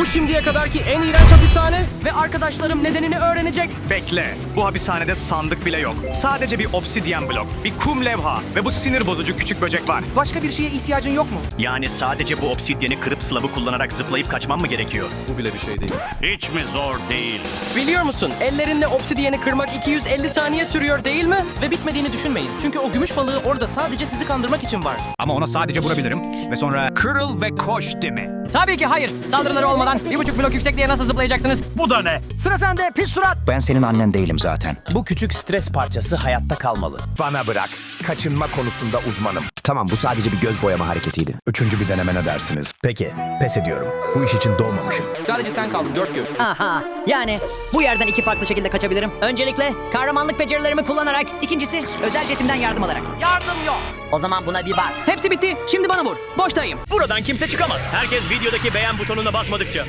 Bu şimdiye kadarki en iğrenç hapishane ve arkadaşlarım nedenini öğrenecek. Bekle. Bu hapishanede sandık bile yok. Sadece bir obsidyen blok, bir kum levha ve bu sinir bozucu küçük böcek var. Başka bir şeye ihtiyacın yok mu? Yani sadece bu obsidyeni kırıp slavı kullanarak zıplayıp kaçmam mı gerekiyor? Hiç mi zor değil? Biliyor musun ellerinle obsidiyeni kırmak 250 saniye sürüyor değil mi? Ve bitmediğini düşünmeyin. Çünkü o gümüş balığı orada sadece sizi kandırmak için var. Ama ona sadece vurabilirim ve sonra kırıl ve koş değil mi? Tabii ki hayır. Saldırıları olmadan bir buçuk blok yüksekliğe nasıl zıplayacaksınız? Bu da ne? Sıra sende pis surat. Ben senin annen değilim zaten. Bu küçük stres parçası hayatta kalmalı. Bana bırak. Kaçınma konusunda uzmanım. Tamam bu sadece bir göz boyama hareketiydi. Üçüncü bir deneme ne dersiniz? Peki pes ediyorum. Bu iş için doğmamışım. Sadece sen kaldın dört göz. Aha yani bu yerden iki farklı şekilde kaçabilirim. Öncelikle kahramanlık becerilerimi kullanarak. ikincisi özel jetimden yardım alarak. Yardım yok. O zaman buna bir bak. Hepsi bitti. Şimdi bana vur. Boştayım. Buradan kimse çıkamaz. Herkes videodaki beğen butonuna basmadıkça.